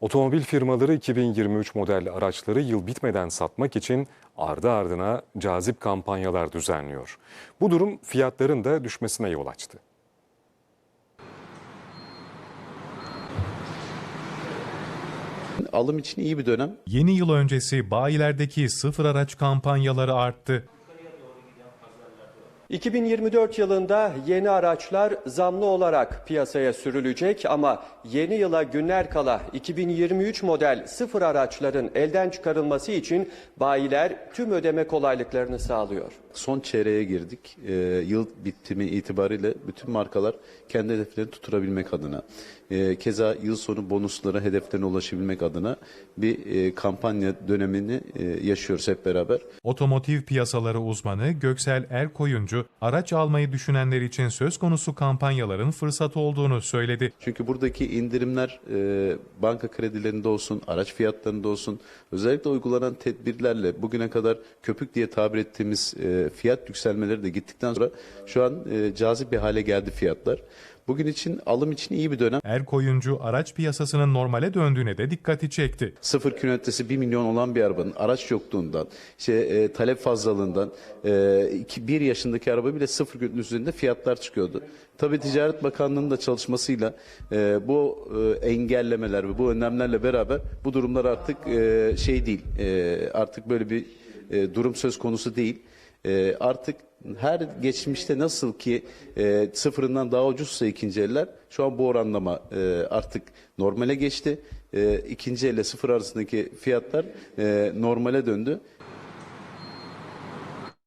Otomobil firmaları 2023 model araçları yıl bitmeden satmak için ardı ardına cazip kampanyalar düzenliyor. Bu durum fiyatların da düşmesine yol açtı. Alım için iyi bir dönem. Yeni yıl öncesi bayilerdeki sıfır araç kampanyaları arttı. 2024 yılında yeni araçlar zamlı olarak piyasaya sürülecek ama yeni yıla günler kala 2023 model sıfır araçların elden çıkarılması için bayiler tüm ödeme kolaylıklarını sağlıyor. Son çeyreğe girdik. Ee, yıl bitimi itibariyle bütün markalar kendi hedeflerini tutturabilmek adına, e, keza yıl sonu bonuslara hedeflerine ulaşabilmek adına bir e, kampanya dönemini e, yaşıyoruz hep beraber. Otomotiv piyasaları uzmanı Göksel Erkoyuncu, araç almayı düşünenler için söz konusu kampanyaların fırsat olduğunu söyledi. Çünkü buradaki indirimler e, banka kredilerinde olsun, araç fiyatlarında olsun, özellikle uygulanan tedbirlerle bugüne kadar köpük diye tabir ettiğimiz e, fiyat yükselmeleri de gittikten sonra şu an e, cazip bir hale geldi fiyatlar. Bugün için alım için iyi bir dönem. Erkoyuncu, araç piyasasının normale döndüğüne de dikkati çekti. Sıfır kilometresi 1 milyon olan bir arabanın araç yokluğundan, işte, e, talep fazlalığından, e, iki, bir yaşındaki araba bile sıfır kilometrenin üzerinde fiyatlar çıkıyordu. Tabii Ticaret Bakanlığı'nın da çalışmasıyla e, bu e, engellemeler ve bu önlemlerle beraber bu durumlar artık e, şey değil, e, artık böyle bir e, durum söz konusu değil. E, artık her geçmişte nasıl ki e, sıfırından daha ucuzsa ikinci eller şu an bu oranlama e, artık normale geçti. E, ikinci elle sıfır arasındaki fiyatlar e, normale döndü.